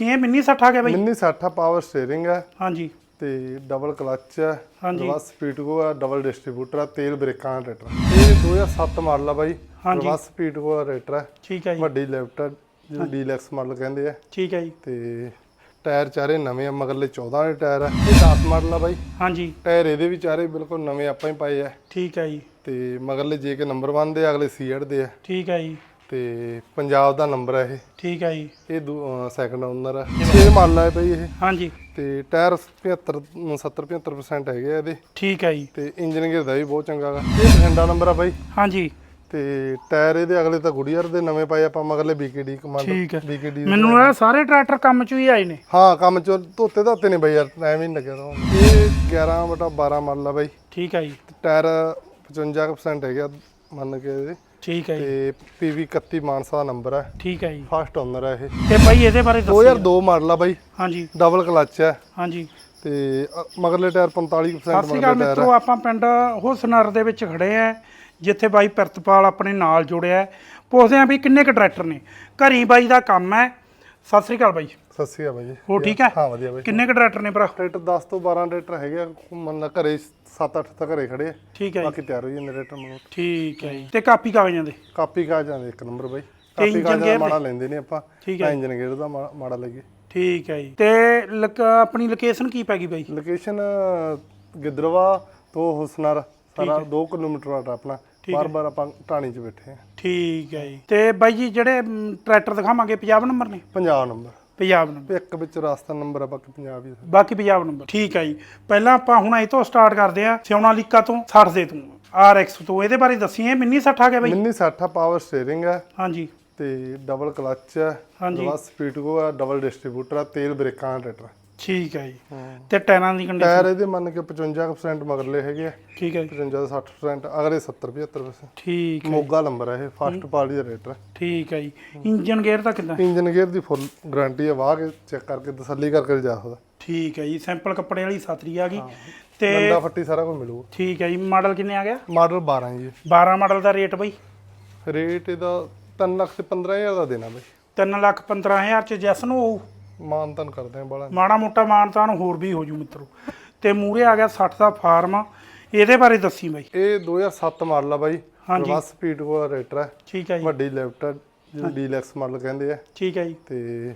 ਇਹ ਮਿੰਨੀ 60 ਆ ਗਿਆ ਬਾਈ? ਮਿੰਨੀ 60 ਪਾਵਰ ਸਟੀਅਰਿੰਗ ਹੈ ਹਾਂਜੀ। ਤੇ ਡਬਲ ਕਲਚ ਹੈ ਹਾਂਜੀ। ਰਿਵਰਸ ਸਪੀਡਗੋ ਹੈ ਡਬਲ ਡਿਸਟ੍ਰੀਬਿਊਟਰ ਹੈ ਤੇਲ ਬ੍ਰੇਕਾਂ ਦਾ ਟਰੈਕਟਰ ਇਹ 2007 ਮਾਡਲ ਆ ਬਾਈ। ਹਾਂਜੀ। ਰਿਵਰਸ ਸਪੀਡਗੋ ਦਾ ਟਰੈਕਟਰ ਹੈ ਠੀਕ ਹੈ ਜੀ। ਵੱਡੀ ਲਿਫਟ ਹੈ ਜਿਹਨੂੰ ਡੀਲੈਕਸ ਮਾਡਲ ਕਹਿੰਦੇ ਆ। ਠੀਕ ਹੈ ਜੀ। ਤੇ ਟਾਇਰ ਚਾਰੇ ਨਵੇਂ ਆ ਮਗਰਲੇ 14 ਦੇ ਟਾਇਰ ਆ। ਇਹ 10 ਮਾਡਲ ਆ ਬਾਈ। ਹਾਂਜੀ। ਟਾਇਰ ਇਹਦੇ ਵੀ ਚਾਰੇ ਬਿਲਕੁਲ ਨਵੇਂ ਆਪਾਂ ਹੀ ਪਾਏ ਆ। ਠੀਕ ਹੈ ਜੀ। ਤੇ ਮਗਰਲੇ ਜੇ ਕੇ ਨੰਬਰ 1 ਦੇ ਅਗਲੇ ਸੀਐਡ ਦੇ ਆ। ਠੀਕ ਹੈ ਜੀ। ਤੇ ਪੰਜਾਬ ਦਾ ਨੰਬਰ ਹੈ ਇਹ। ਠੀਕ ਹੈ ਜੀ। ਇਹ ਸੈਕੰਡ ਓਨਰ ਹੈ 6 ਮਾਡਲ ਹੈ ਬਈ ਇਹ। ਹਾਂਜੀ। ਤੇ ਟਾਇਰ 75 70 75% ਹੈਗੇ ਆ ਇਹਦੇ। ਠੀਕ ਹੈ ਜੀ। ਤੇ ਇੰਜਨ ਗੇਅਰ ਦਾ ਵੀ ਬਹੁਤ ਚੰਗਾ ਗਾ। ਇਹ ਬਠਿੰਡਾ ਨੰਬਰ ਆ ਬਾਈ। ਹਾਂਜੀ। ਤੇ ਟਾਇਰ ਇਹਦੇ ਅਗਲੇ ਤਾਂ ਗੁੜੀਅਰ ਦੇ ਨਵੇਂ ਪਾਏ ਆਪਾਂ ਮਗਰਲੇ BKD ਕਮਾਂਡ ਹੈ। BKD ਮੈਨੂੰ ਲੱਗਦਾ ਸਾਰੇ ਟਰੈਕਟਰ ਕੰਮ ਚ ਹੀ ਆਏ ਨੇ। ਹਾਂ ਕੰਮ ਚ ਧੋਤੇ ਧਾਤੇ ਨੇ ਬਾਈ ਯਾਰ ਐਵੇਂ ਹੀ ਲੱਗਿਆ ਤਾਂ। ਇਹ 11 ਬਟਾ 12 ਮਾਡਲ ਆ ਬਾਈ। ਠੀਕ ਹੈ ਜੀ। ਟਾਇਰ 55% ਹੈਗਾ ਮੰਨ ਕੇ ਇਹਦੇ। ਠੀਕ ਹੈ ਜੀ। ਤੇ PV 31 ਮਾਨਸਾ ਦਾ ਨੰਬਰ ਹੈ। ਠੀਕ ਹੈ ਜੀ। ਫਸਟ ਓਨਰ ਹੈ ਇਹ। ਤੇ ਬਾਈ ਇਹਦੇ ਬਾਰੇ ਦੱਸੋ 2002 ਮਾਡਲ ਆ ਬਾਈ। ਹਾਂਜੀ। ਡਬਲ ਕਲਚ ਹੈ। ਹਾਂਜੀ। ਤੇ ਮਗਰਲੇ ਟਾਇਰ 45% ਸਤਿ ਸ਼੍ਰੀ ਅਕਾਲ ਮਗਰਲੇ ਟਾਇਰ ਮਿੱਤਰੋ ਆਪਾਂ ਪਿੰਡ ਹੁਸਨਰ ਦੇ ਵਿੱਚ ਖੜੇ ਆ ਜਿੱਥੇ ਬਾਈ ਪ੍ਰਿਤਪਾਲ ਆਪਣੇ ਨਾਲ ਜੁੜਿਆ। ਪੁੱਛਦੇ ਆ ਵੀ ਕਿੰਨੇ ਕ ਟਰੈਕਟਰ ਨੇ। ਘਰੀ ਬਾਈ ਦਾ ਕੰਮ ਹੈ। ਸਤਿ ਸ਼੍ਰੀ ਅਕਾਲ ਬਾਈ। ਸਤਿ ਸ਼੍ਰੀ ਅਕਾਲ ਬਾਈ ਜੀ। ਹੋ ਠੀਕ ਹੈ? ਹਾਂ ਵਧੀਆ ਬਾਈ। ਕਿੰਨੇ ਕ ਟਰੈਕਟਰ ਨੇ ਭਰਾ? ਟਰੈਕਟਰ 10 ਤੋਂ 12 ਟਰੈਕਟਰ ਹੈਗੇ ਆ। ਮੰਨ ਲਾ ਘਰੇ 7-8 ਤਾਂ ਘਰੇ ਖੜੇ ਆ। ਠੀਕ ਹੈ ਬਾਕੀ ਤਿਆਰ ਹੋਈ ਜਾਂਦੇ ਟਰੈਕਟਰ ਮਗਰ। ਠੀਕ ਹੈ ਤੇ ਕਾਪੀ ਕਾਗਜ਼ਾਂ ਦੇ ਕਾਪੀ ਕਾ ਜਾਂਦੇ ਇੱਕ ਨੰਬਰ ਬਾਈ। ਕਾਪੀ ਇੰਜਨ ਕਾ ਗੇਅਰ ਜਾਂਦਾ ਮਾੜਾ ਲੈਂਦੇ ਨੇ ਆਪਾਂ। ਇੰਜਨ ਗੇਅਰ ਦਾ ਮਾੜਾ ਲੱਗੇ ਠੀਕ ਹੈ ਜੀ। ਤੇ ਆਪਣੀ ਲੋਕੇਸ਼ਨ ਕੀ ਪੈ ਗਈ ਬਾਈ? ਲੋਕੇਸ਼ਨ ਗਿੱਦਰਵਾ ਤੋਂ ਹੁਸਨਰ ਸਾਰਾ 2 ਕਿਲੋਮੀਟਰ ਦਾ ਆਪਣਾ। ਬਾਰ-ਬਾਰ ਆਪਾਂ ਟਾਣੀ 'ਚ ਬੈਠੇ ਆ। ਠੀਕ ਹੈ ਜੀ। ਤੇ ਬਾਈ ਜੀ ਜਿਹੜੇ ਟਰੈਕਟਰ ਦਿਖਾਵਾਂਗੇ ਪੰਜਾਬ ਨੰਬਰ ਨੇ? ਪੰਜਾਬ ਨੰਬਰ। ਪੰਜਾਬ ਨੰਬਰ। ਇੱਕ ਵਿੱਚ ਰਾਸਤਾ ਨੰਬਰ ਆ ਬਾਕੀ ਪੰਜਾਬ ਹੀ ਆ। ਬਾਕੀ ਪੰਜਾਬ ਨੰਬਰ ਠੀਕ ਹੈ ਜੀ। ਪਹਿਲਾਂ ਆਪਾਂ ਹੁਣ ਇਹ ਤੋਂ ਸਟਾਰਟ ਕਰਦੇ ਆ ਸਿਉਣਾ ਲੀਕਾ ਤੋਂ 60 ਦੇ ਤੋਂ RX ਤੋਂ। ਇਹਦੇ ਬਾਰੇ ਦੱਸੀਏ ਮਿੰਨੀ 60 ਆ ਗਿਆ ਬਾਈ? ਮਿੰਨੀ 60 ਪਾਵਰ ਸਟੀਅਰਿੰਗ ਹੈ ਹਾਂਜੀ। ਤੇ ਡਬਲ ਕਲਚ ਹੈ ਹਾਂਜੀ। ਰਿਵਰਸ ਸਪੀਡਗੋ ਹੈ ਡਬਲ ਡਿਸਟ੍ਰੀਬਿਊਟਰ ਹੈ ਤੇਲ ਬ੍ਰੇਕਾਂ ਦਾ ਟਰੈਕਟਰ ਠੀਕ ਹੈ ਜੀ। ਤੇ ਟਾਇਰਾਂ ਦੀ ਕੰਡੀਸ਼ਨ ਟਾਇਰ ਇਹਦੇ ਮੰਨ ਕੇ 55% ਮਗਰਲੇ ਹੈਗੇ ਆ। ਠੀਕ ਹੈ ਜੀ। 55 ਤੋਂ 60% ਅਗਲੇ 70 75% ਠੀਕ ਹੈ ਮੋਗਾ ਨੰਬਰ ਹੈ ਇਹ ਫਸਟ ਪਾਰਟੀ ਦਾ ਰੇਟਰ ਠੀਕ ਹੈ ਜੀ। ਇੰਜਨ ਗੇਅਰ ਦਾ ਕਿੰਨਾ ਇੰਜਨ ਗੇਅਰ ਦੀ ਫੁੱਲ ਗਾਰੰਟੀ ਹੈ ਵਾਹ ਕੇ ਚੈੱਕ ਕਰਕੇ ਤਸੱਲੀ ਕਰਕੇ ਜਾ ਸਕਦਾ। ਠੀਕ ਹੈ ਜੀ। ਸਿੰਪਲ ਕੱਪੜੇ ਵਾਲੀ ਸਾਤਰੀ ਆ ਗਈ। ਤੇ ਡੰਡਾ ਫੱਟੀ ਸਾਰਾ ਕੁਝ ਮਿਲੂਗਾ। ਠੀਕ ਹੈ ਜੀ। ਮਾਡਲ ਕਿੰਨੇ ਆ ਗਿਆ? ਮਾਡਲ 12 ਜੀ। 12 ਮਾਡਲ ਦਾ ਰੇਟ ਬਾਈ। ਰੇਟ ਇਹਦਾ 3 ਲੱਖ ਤੇ 15000 ਦਾ ਦੇਣਾ ਬਈ। 3 ਲੱਖ 15000 ਚ ਜੈਸ ਨੂੰ ਹੋਊ। ਮਾਨ ਤਨ ਕਰਦੇ ਆ ਬਾਲਾ। ਮਾੜਾ ਮੋਟਾ ਮਾਨਤਾਨ ਹੋਰ ਵੀ ਹੋ ਜੂ ਮਿੱਤਰੋ। ਤੇ ਮੂਰੇ ਆ ਗਿਆ 60 ਦਾ ਫਾਰਮ। ਇਹਦੇ ਬਾਰੇ ਦੱਸੀ ਬਾਈ। ਇਹ 2007 ਮਾਡਲ ਆ ਬਾਈ। ਹਾਂਜੀ। ਰਿਵਰਸ ਸਪੀਡ ਕੋ ਰੇਟਰ ਹੈ ਠੀਕ ਹੈ ਜੀ। ਵੱਡੀ ਲਿਫਟ ਹੈ। ਜਿਹਨੂੰ ਡੀਲੈਕਸ ਮਾਡਲ ਕਹਿੰਦੇ ਆ। ਠੀਕ ਹੈ ਜੀ। ਤੇ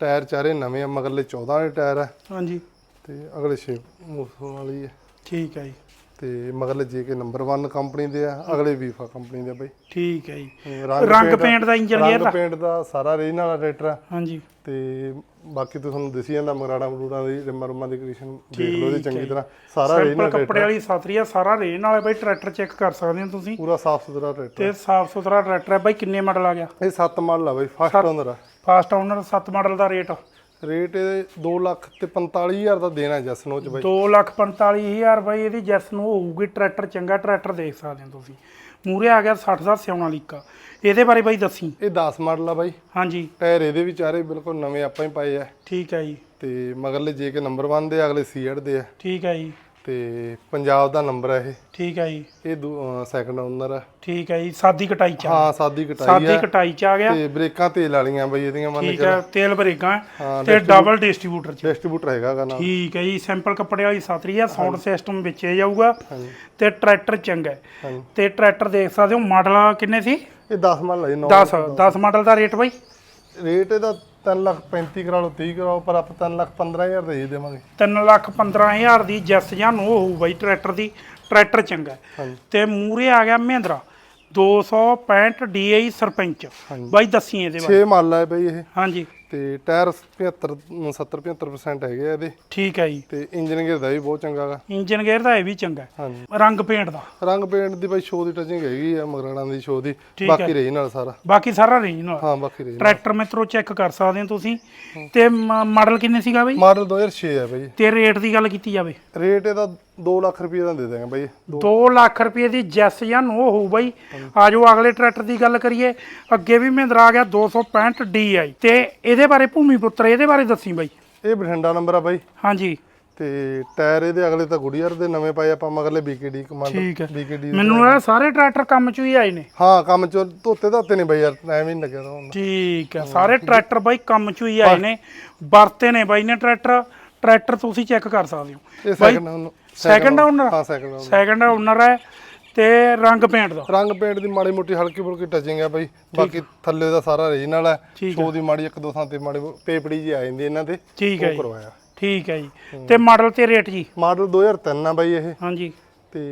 ਟਾਇਰ ਚਾਰੇ ਨਵੇਂ ਆ ਮਗਰਲੇ 14 ਦੇ ਟਾਇਰ ਆ। ਹਾਂਜੀ। ਤੇ ਅਗਲੇ 6 ਮੂਸੋਂ ਵਾਲੀ ਹੈ ਠੀਕ ਹੈ ਜੀ। ਤੇ ਮਗਰਲੇ ਜੇ ਕੇ ਨੰਬਰ 1 ਕੰਪਨੀ ਦੇ ਆ ਅਗਲੇ ਵੀਫਾ ਕੰਪਨੀ ਦੇ ਆ ਬਾਈ। ਠੀਕ ਹੈ ਜੀ। ਰੰਗ ਪੇਂਟ ਦਾ ਇੰਜਨ ਗੇਅਰ ਰੰਗ ਦਾ ਪੇਂਟ ਦਾ ਸਾਰਾ ਰੇਨ ਵਾਲਾ ਰੇਟਰ ਆ। ਹਾਂਜੀ। ਤੇ ਬਾਕੀ ਤੁਹਾਨੂੰ ਦਿਸੀ ਜਾਂਦਾ ਮਗਰਾੜਾ ਮਰੂੜਾ ਦੀ ਰਿਮਾ ਰੁਮਾ ਦੀ ਕੰਡੀਸ਼ਨ ਦੇਖ ਲਓ ਇਹਦੀ ਚੰਗੀ ਤਰ੍ਹਾਂ। ਸਾਰਾ ਰੇਨ ਸਿੰਪਲ ਵਾਲਾ ਕੱਪੜੇ ਵਾਲੀ ਸਾਤਰੀ ਆ ਸਾਰਾ ਰੇਨ ਵਾਲੇ ਬਾਈ ਟਰੈਕਟਰ ਚੈੱਕ ਕਰ ਸਕਦੇ ਹੋ ਤੁਸੀਂ। ਪੂਰਾ ਸਾਫ਼ ਸੁਥਰਾ ਰੇਟਰ ਤੇ ਸਾਫ਼ ਸੁਥਰਾ ਟਰੈਕਟਰ ਹੈ ਬਾਈ ਕਿੰਨੇ ਮਾਡਲ ਆ ਗਿਆ? ਇਹ 7 ਮਾਡਲ ਆ ਬਾਈ ਫਸਟ ਓਨਰ ਆ। ਫਾਸਟ ਓਨਰ 7 ਮਾਡਲ ਦਾ ਰੇਟ ਰੇਟ ਇਹਦੇ 2 ਲੱਖ ਤੇ 45000 ਦਾ ਦੇਣਾ ਜਸਨੋ ਚ ਬਾਈ। 245000 ਬਾਈ ਇਹਦੀ ਜੈਸ ਨੂੰ ਹੋਊਗੀ ਟਰੈਕਟਰ ਚੰਗਾ ਟਰੈਕਟਰ ਦੇਖ ਸਕਦੇ ਹੋ ਤੁਸੀਂ। ਮੂਰੇ ਆ ਗਿਆ 60 ਦਾ ਸਿਉਣਾ ਲੀਕਾ। ਇਹਦੇ ਬਾਰੇ ਬਾਈ ਦੱਸੀ। ਇਹ 10 ਮਾਡਲ ਆ ਬਾਈ। ਹਾਂਜੀ। ਟਾਇਰ ਇਹਦੇ ਵੀ ਚਾਰੇ ਬਿਲਕੁਲ ਨਵੇਂ ਆਪਾਂ ਹੀ ਪਾਏ ਆ। ਠੀਕ ਹੈ ਜੀ। ਤੇ ਮਗਰਲੇ ਜੇ ਕੇ ਨੰਬਰ 1 ਦੇ ਅਗਲੇ ਸੀਐਡ ਦੇ ਆ। ਠੀਕ ਹੈ ਜੀ। ਤੇ ਪੰਜਾਬ ਦਾ ਨੰਬਰ ਹੈ ਠੀਕ ਹੈ ਜੀ। ਇਹ ਇਹ ਸੈਕੰਡ ਓਨਰ ਆ। ਠੀਕ ਹੈ ਜੀ ਸਾਦੀ ਕਟਾਈ ਚ ਹਾਂ ਸਾਦੀ ਕਟਾਈ ਸਾਦੀ ਆ ਕਟਾਈ ਚ ਆ ਗਿਆ। ਤੇ ਬ੍ਰੇਕਾਂ ਤੇਲ ਵਾਲੀਆਂ ਬਾਈ ਇਹਦੀਆਂ ਮੰਨ ਠੀਕ ਕੇ ਹੈ ਤੇਲ ਬਰੇਕਾਂ। ਤੇ ਡਬਲ ਡਿਸਟ੍ਰੀਬਿਊਟਰ ਚ। ਡਿਸਟ੍ਰੀਬਿਊਟਰ ਹੈਗਾ ਗਾ ਨਾਲ ਠੀਕ ਹੈ ਜੀ ਸਿੰਪਲ ਕੱਪੜੇ ਵਾਲੀ ਸਾਤਰੀ ਆ ਸਾਊਂਡ ਸਿਸਟਮ ਵਿੱਚ ਹੀ ਜਾਊਗਾ। ਤੇ ਟਰੈਕਟਰ ਚੰਗਾ ਤੇ ਟਰੈਕਟਰ ਦੇਖ ਸਕਦੇ ਹੋ ਮਾਡਲ ਕਿੰਨੇ ਸੀ? ਇਹ 10 ਮਾਡਲ ਹੈ 9 10 10 ਮਾਡਲ ਦਾ ਰੇਟ ਬਾਈ। ਰੇਟ ਇਹਦਾ 3 ਲੱਖ 35 ਕਰਾ ਲਓ 30 ਕਰਾਓ ਪਰ ਆਪਾਂ 3 ਲੱਖ 15000 ਦੇ ਦੇਵਾਂਗੇ। 3 ਲੱਖ 15000 ਦੀ ਜੈਸ ਜਾਂ ਨੋ ਹੋਊ ਬਾਈ ਟਰੈਕਟਰ ਦੀ ਟਰੈਕਟਰ ਚੰਗਾ ਹੈ। ਹਾਂਜੀ। ਤੇ ਮੂਰੇ ਆ ਗਿਆ ਮਹਿੰਦਰਾ 265 DI ਸਰਪੰਚ। ਬਾਈ ਦੱਸੀ ਇਹਦੇ ਬਾਰੇ। 6 ਮਾਡਲ ਹੈ ਬਈ ਇਹ। ਹਾਂਜੀ। ਤੇ ਟਾਇਰ 75 70 75% ਹੈਗੇ ਆ ਇਹਦੇ। ਠੀਕ ਹੈ ਜੀ। ਤੇ ਇੰਜਨ ਗੇਅਰ ਦਾ ਵੀ ਬਹੁਤ ਚੰਗਾ ਗਾ। ਇੰਜਨ ਗੇਅਰ ਦਾ ਇਹ ਵੀ ਚੰਗਾ ਹੈ। ਹਾਂਜੀ। ਰੰਗ ਪੇਂਟ ਦਾ। ਰੰਗ ਪੇਂਟ ਦੀ ਬਈ ਸ਼ੋ ਦੀ ਟਚਿੰਗ ਹੈਗੀ ਆ ਮਗਰਾੜਾਂ ਦੀ ਸ਼ੋ ਦੀ। ਠੀਕ ਬਾਕੀ ਰਹੀ ਨਾਲ ਸਾਰਾ। ਬਾਕੀ ਸਾਰਾ ਰੀਜਨਲ ਹਾਂ ਬਾਕੀ ਰਹੀ ਟਰੈਕਟਰ ਮਿੱਤਰੋ ਚੈੱਕ ਕਰ ਸਕਦੇ ਹੋ ਤੁਸੀਂ। ਤੇ ਮਾਡਲ ਕਿੰਨੇ ਸੀਗਾ ਬਾਈ? ਮਾਡਲ 2006 ਹੈ ਬਈ। ਤੇ ਰੇਟ ਦੀ ਗੱਲ ਕੀਤੀ ਜਾਵੇ। ਰੇਟ ਇਹਦਾ 2 ਲੱਖ ਰੁਪਏ ਦਾ ਦੇ ਦਾਂਗੇ ਬਈ। 2 ਲੱਖ ਰੁਪਏ ਦੀ ਜੈਸ ਜਾਂ ਨੋ ਹੋਊ ਬਾਈ। ਆਜੋ ਅਗਲੇ ਟਰੈਕਟਰ ਦੀ ਗੱਲ ਕਰੀਏ। ਅੱਗੇ ਵੀ ਮਹਿੰਦਰਾ ਆ ਗਿਆ 265 DI ਤੇ ਇਹਦੇ ਬਾਰੇ ਭੂਮੀ ਪੁੱਤਰ ਇਹਦੇ ਬਾਰੇ ਦੱਸੀ ਬਾਈ। ਇਹ ਬਠਿੰਡਾ ਨੰਬਰ ਆ ਬਾਈ। ਹਾਂਜੀ। ਤੇ ਟਾਇਰ ਇਹਦੇ ਅਗਲੇ ਤਾਂ ਗੁੜੀਅਰ ਦੇ ਨਵੇਂ ਪਾਏ ਆਪਾਂ ਮਗਰਲੇ ਕਮਾਂਡ ਠੀਕ ਹੈ। BKD ਮੈਨੂੰ ਇਹ ਸਾਰੇ ਟਰੈਕਟਰ ਕੰਮ 'ਚ ਹੀ ਆਏ ਨੇ। ਹਾਂ ਕੰਮ ਚ ਧੋਤੇ ਧਾਤੇ ਨਹੀਂ ਬਈ ਯਾਰ ਐਵੇਂ ਨਹੀਂ ਲੱਗਿਆ ਤਾਂ ਠੀਕ ਹੈ ਸਾਰੇ ਟਰੈਕਟਰ ਬਾਈ ਕੰਮ 'ਚ ਹੀ ਆਏ ਨੇ ਵਰਤੇ ਨੇ ਬਾਈ ਨੇ ਟਰੈਕਟਰ ਟਰੈਕਟਰ ਤੁਸੀਂ ਚੈੱਕ ਕਰ ਸਕਦੇ ਹੋ। ਇਹ ਬਾਈ ਸੈਕਿੰਡ second owner? ਹਾਂ ਸੈਕਿੰਡ ਓਨਰ ਸੈਕੰਡ ਓਨਰ ਹੈ। ਤੇ ਰੰਗ ਪੇਂਟ ਦਾ। ਰੰਗ ਪੇਂਟ ਦੀ ਮਾੜੀ ਮੋਟੀ ਹਲਕੀ ਫੁਲਕੀ ਟਚਿੰਗ ਹੈ ਬਈ। ਬਾਕੀ ਥੱਲੇ ਦਾ ਸਾਰਾ ਰੀਜਨਲ ਹੈ ਸ਼ੋ ਦੀ ਮਾੜੀ ਇੱਕ ਦੋ ਥਾਂ ਤੇ ਮਾੜੀ ਪੇਪੜੀ ਜੀ ਆ ਜਾਂਦੀ ਇਹਨਾਂ ਤੇ। ਠੀਕ ਹੈ ਉਹ ਜੀ। ਕਰਵਾਇਆ। ਠੀਕ ਹੈ ਜੀ। ਤੇ ਮਾਡਲ ਤੇ ਰੇਟ ਜੀ? ਮਾਡਲ 2003 ਆ ਬਾਈ ਇਹ। ਹਾਂਜੀ। ਤੇ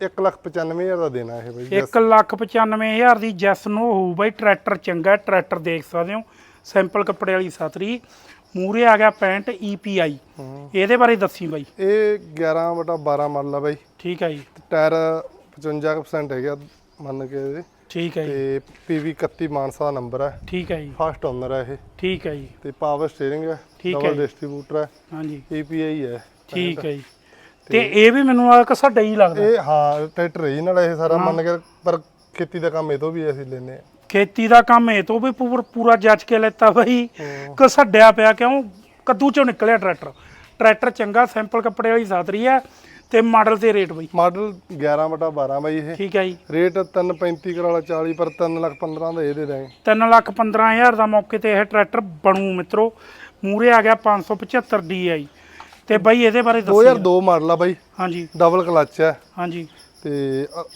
195000 ਦਾ ਦੇਣਾ ਇਹ ਬਾਈ 195000 ਦੀ ਜੈਸ ਨੋ ਹੋਊ ਬਾਈ ਟਰੈਕਟਰ ਚੰਗਾ ਟਰੈਕਟਰ ਦੇਖ ਸਕਦੇ ਹੋ। ਸਿੰਪਲ ਕੱਪੜੇ ਵਾਲੀ ਸਤਰੀ ਮੂਰੇ ਆ ਗਿਆ ਪੈਂਟ EPI ਹੂੰ। ਇਹਦੇ ਬਾਰੇ ਦੱਸੀ ਬਾਈ। ਇਹ 11 ਬਟਾ 12 ਮਾਡਲ ਆ ਬਾਈ। ਠੀਕ ਹੈ ਜੀ। ਟਾਇਰ 55% ਹੈਗਾ ਮੰਨ ਕੇ ਇਹਦੇ। ਠੀਕ ਹੈ ਜੀ। ਤੇ PV 31 ਮਾਨਸਾ ਦਾ ਨੰਬਰ ਹੈ। ਠੀਕ ਹੈ ਜੀ। ਫਸਟ ਓਨਰ ਹੈ ਇਹ। ਠੀਕ ਹੈ ਜੀ। ਤੇ ਪਾਵਰ ਸਟੀਅਰਿੰਗ ਹੈ। ਠੀਕ ਹੈ ਡਬਲ ਜੀ। ਡਿਸਟ੍ਰੀਬਿਊਟਰ ਹੈ। ਹਾਂਜੀ। EPI ਹੈ। ਠੀਕ ਹੈ ਜੀ। ਤੇ ਇਹ ਵੀ ਮੈਨੂੰ ਆ ਕਿ ਹੀ ਲੱਗਦਾ। ਇਹ ਹਾਂ ਟਰੈਕਟਰ ਹੀ ਨਾਲ ਇਹ ਸਾਰਾ ਮੰਨ ਕੇ ਪਰ ਖੇਤੀ ਦਾ ਕੰਮ ਇਹ ਤੋਂ ਵੀ ਅਸੀਂ ਲੈਨੇ ਆ ਖੇਤੀ ਦਾ ਕੰਮ ਇਹ ਤੋਂ ਵੀ ਪੂਰ- ਜੱਜ ਕੇ ਲੈਤਾ ਬਈ। ਘਸੱਡਿਆ ਪਿਆ ਕਿਉਂ? ਕੱਦੂ ਚੋਂ ਨਿਕਲਿਆ ਟਰੈਕਟਰ ਟਰੈਕਟਰ ਚੰਗਾ ਸਿੰਪਲ ਕੱਪੜੇ ਵਾਲੀ ਸਾਤਰੀ ਹੈ। ਤੇ ਮਾਡਲ ਤੇ ਰੇਟ ਬਈ? ਮਾਡਲ 11 ਬਟਾ 12 ਬਾਈ ਇਹ। ਠੀਕ ਹੈ ਜੀ। ਰੇਟ 335 ਕਰਾਲਾ 40 ਪਰ 3 ਲੱਖ 15 ਦਾ ਇਹ ਦੇ ਦਾਂਗੇ 3 ਲੱਖ 15000 ਦਾ ਮੌਕੇ ਤੇ ਇਹ ਟਰੈਕਟਰ ਬਣੂ ਮਿੱਤਰੋ। ਮੂਰੇ ਆ ਗਿਆ 575 DI ਤੇ ਬਈ ਇਹਦੇ ਬਾਰੇ ਦੱਸੋ 2002 ਮਾਡਲ ਆ ਬਾਈ। ਹਾਂਜੀ। ਡਬਲ ਕਲਚ ਹੈ ਹਾਂਜੀ। ਤੇ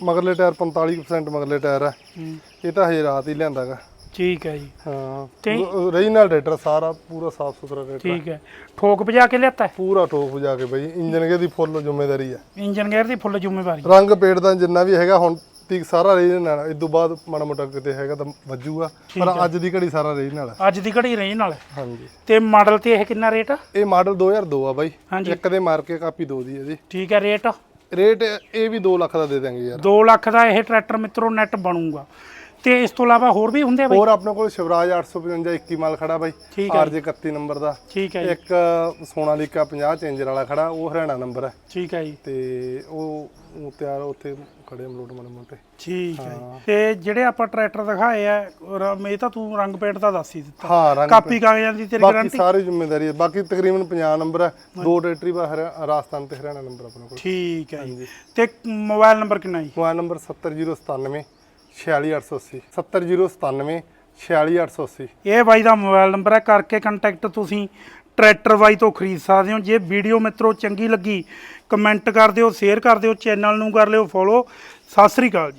ਮਗਰਲੇ ਟਾਇਰ 45% ਮਗਰਲੇ ਟਾਇਰ ਹੂੰ, ਇਹ ਤਾਂ ਹਜੇ ਰਾਤ ਹੀ ਲਿਆਂਦਾਗਾ ਠੀਕ ਹੈ ਜੀ। ਹਾਂ। ਤੇ- ਰੀਜਨਲ ਰੇਟਰ ਸਾਰਾ ਪੂਰਾ ਸਾਫ਼ ਸੁਥਰਾ ਰੇਟਰ ਠੀਕ ਹੈ। ਠੋਕ ਵਜਾ ਕੇ ਲਿਆਤਾ ਪੂਰਾ ਠੋਕ ਜਾ ਕੇ ਬਾਈ ਇੰਜਨ ਕੇ ਦੀ ਫੁੱਲ ਜ਼ਿੰਮੇਵਾਰੀ ਹੈ ਇੰਜਨ ਗੇਅਰ ਦੀ ਫੁੱਲ ਜ਼ਿੰਮੇਵਾਰੀ? ਰੰਗ ਪੇੜ ਦਾ ਜਿੰਨਾ ਵੀ ਹੈਗਾ ਹੁਣ ਤੀਕ ਸਾਰਾ ਰੀਜਨਲ ਹੈ ਇਸ ਤੋਂ ਬਾਅਦ ਮਾੜਾ ਮੋਟਾ ਕਿਤੇ ਹੈਗਾ ਤਾਂ ਵੱਜੂਗਾ। ਪਰ ਅੱਜ ਦੀ ਘੜੀ ਸਾਰਾ ਰੀਜਨਲ ਹੈ ਅੱਜ ਦੀ ਘੜੀ ਰਹੀ ਨਾਲ ਹਾਂਜੀ। ਤੇ ਮਾਡਲ ਤੇ ਇਹ ਕਿੰਨਾ ਰੇਟ ਆ? ਇਹ ਮਾਡਲ 2002 ਆ ਬਾਈ। ਹਾਂਜੀ। ਇੱਕ ਦੇ ਮਾਰ ਕੇ ਕਾਪੀ ਦੋ ਦੀ ਇਹਦੀ ਠੀਕ ਹੈ ਰੇਟ? ਰੇਟ ਇਹ ਵੀ 2 ਲੱਖ ਦਾ ਦੇ ਦਾਂਗੇ ਯਾਰ। 2 ਲੱਖ ਦਾ ਇਹ ਟਰੈਕਟਰ ਮਿੱਤਰੋ ਨੈਟ ਬਣੂਗਾ। ਤੇ ਇਸ ਤੋਂ ਇਲਾਵਾ ਹੋਰ ਵੀ ਹੁੰਦੇ ਆ ਬਾਈ? ਹੋਰ ਆਪਣੇ ਕੋਲ ਸ਼ਿਵਰਾਜ 855 21 ਮਾਲ ਖੜਾ ਬਾਈ ਆਰਜੇ 31 ਨੰਬਰ ਦਾ। ਠੀਕ ਹੈ ਜੀ। ਇੱਕ ਸੋਨਾਲੀਕਾ 50 ਚੇਂਜਰ ਵਾਲਾ ਖੜਾ ਉਹ ਹਰਿਆਣਾ ਨੰਬਰ ਹੈ। ਠੀਕ ਹੈ ਜੀ। ਤੇ ਉਹ ਉਹ ਤਿਆਰ ਉੱਥੇ ਖੜੇ ਅਮਲੋਡ ਮਨ ਮੋਟੇ। ਠੀਕ ਹੈ। ਤੇ ਜਿਹੜੇ ਆਪਾਂ ਟਰੈਕਟਰ ਦਿਖਾਏ ਆ ਇਹ ਤਾਂ ਤੂੰ ਰੰਗ ਪੇਂਟ ਦਾ ਦੱਸ ਹੀ ਦਿੱਤਾ। ਹਾਂ ਰੰਗ ਕਾਪੀ ਕਾਗਜ਼ਾਂ ਦੀ ਤੇਰੀ ਬਾਕੀ ਗਾਰੰਟੀ ਸਾਰੀ ਜ਼ਿੰਮੇਵਾਰੀ ਹੈ। ਬਾਕੀ ਤਕਰੀਬਨ 50 ਨੰਬਰ ਹੈ। ਦੋ ਟਰੈਕਟਰੀ ਬਾ ਰਾਜਸਥਾਨ ਤੇ ਹਰਿਆਣਾ ਨੰਬਰ ਆਪਣੇ ਕੋਲ। ਠੀਕ ਹੈ ਜੀ। ਤੇ ਮੋਬਾਈਲ ਨੰਬਰ ਕਿੰਨਾ ਜੀ? ਮੋਬਾਈਲ ਨੰਬਰ 70097 46880 70097 46880 ਇਹ ਬਾਈ ਦਾ ਮੋਬਾਈਲ ਨੰਬਰ ਹੈ, ਕਰਕੇ ਕੰਟੈਕਟ ਤੁਸੀਂ ਟਰੈਕਟਰ ਬਾਈ ਤੋਂ ਖਰੀਦ ਸਕਦੇ ਹੋ। ਜੇ ਵੀਡੀਓ ਮਿੱਤਰੋ ਚੰਗੀ ਲੱਗੀ ਕਮੈਂਟ ਕਰ ਦਿਓ ਸ਼ੇਅਰ ਕਰ ਦਿਓ ਚੈਨਲ ਨੂੰ ਕਰ ਲਿਓ ਫੋਲੋ ਸਤਿ ਸ੍ਰੀ ਅਕਾਲ ਜੀ।